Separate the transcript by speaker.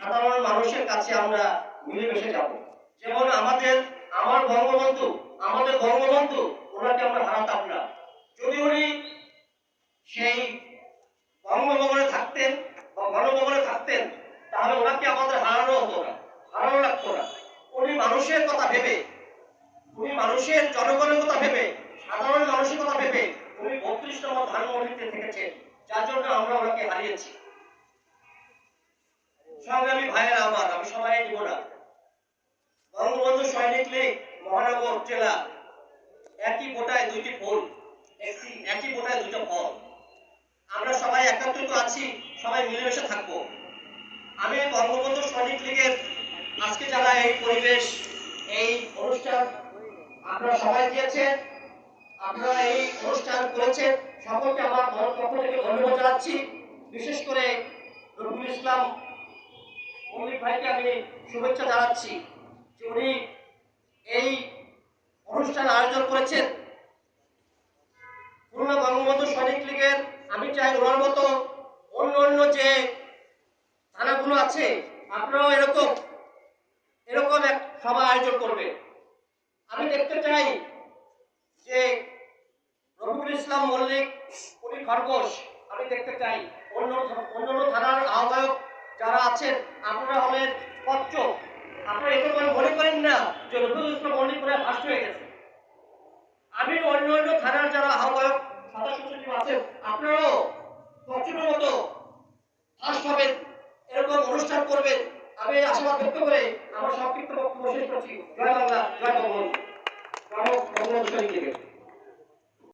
Speaker 1: সাধারণ মানুষের কাছে আমরা মিলেমিশে যাব। যেমন আমাদের, আমার বঙ্গবন্ধু, আমাদের বঙ্গবন্ধু, ওনাকে আমরা হারাতাম না। যদি উনি সেই বঙ্গভবনে থাকতেন বা গণভবনে থাকতেন, তাহলে ওনাকে আমাদের হারানো হতো না, হারানো লাগতো না। উনি মানুষের কথা ভেবে, উনি মানুষের জনগণের কথা ভেবে, সাধারণ মানুষের কথা ভেবে উনি বত্রিশ নম্বর ধানমন্ডিতে থেকেছেন। যার জন্য আমরা ওনাকে হারিয়েছি। সংগ্রামী ভাইয়েরা আমার, আমি সবাই দিব না। বঙ্গবন্ধু সৈনিক লীগ, মহানগর জেলা। একই বোটায় দুইটি ফুল একটি, একই বোটায় দুটো ফল আমরা সবাই একত্রিত আছি, সবাই মিলেমিশে থাকব। আমি বঙ্গবন্ধু সৈনিক লীগের আজকে যারা এই পরিবেশ, এই অনুষ্ঠান আপনারা সবাই দিয়েছেন, আপনারা এই অনুষ্ঠান করেছেন, সকলকে আমার পক্ষ থেকে ধন্যবাদ জানাচ্ছি। বিশেষ করে রফিকুল ইসলাম ভাইকে আমি শুভেচ্ছা জানাচ্ছি যে উনি এই অনুষ্ঠান আয়োজন করেছেন। পুরনো বঙ্গবন্ধু সৈনিক লীগের আমি চাই ওনার মতো অন্য অন্য যে থানাগুলো আছে, আপনারাও এরকম এরকম এক সভা আয়োজন করবে আমি দেখতে চাই যে রফিকুল ইসলাম মল্লিক, উনি খরগোশ, আমি দেখতে চাই অন্য অন্য অন্য থানার আহ্বায়ক যারা আছেন, আপনারা হলেন কচ্চ আপনারা এতে করে মনে করেন না যে নজরুল মনে করে ফার্স্ট হয়ে গেছে। আমি অন্য অন্য থানার যারা আহ্বায়ক সদস্য আছেন, আপনারাও কচ্চের মতো ফার্স্ট হবেন, এরকম অনুষ্ঠান করবেন। আমি আশীর্বাদ ব্যক্ত করে আমার সংক্ষিপ্ত বক্তব্য শেষ করছি। জয় বাংলা, জয় বঙ্গবন্ধু। জয় বঙ্গবন্ধু।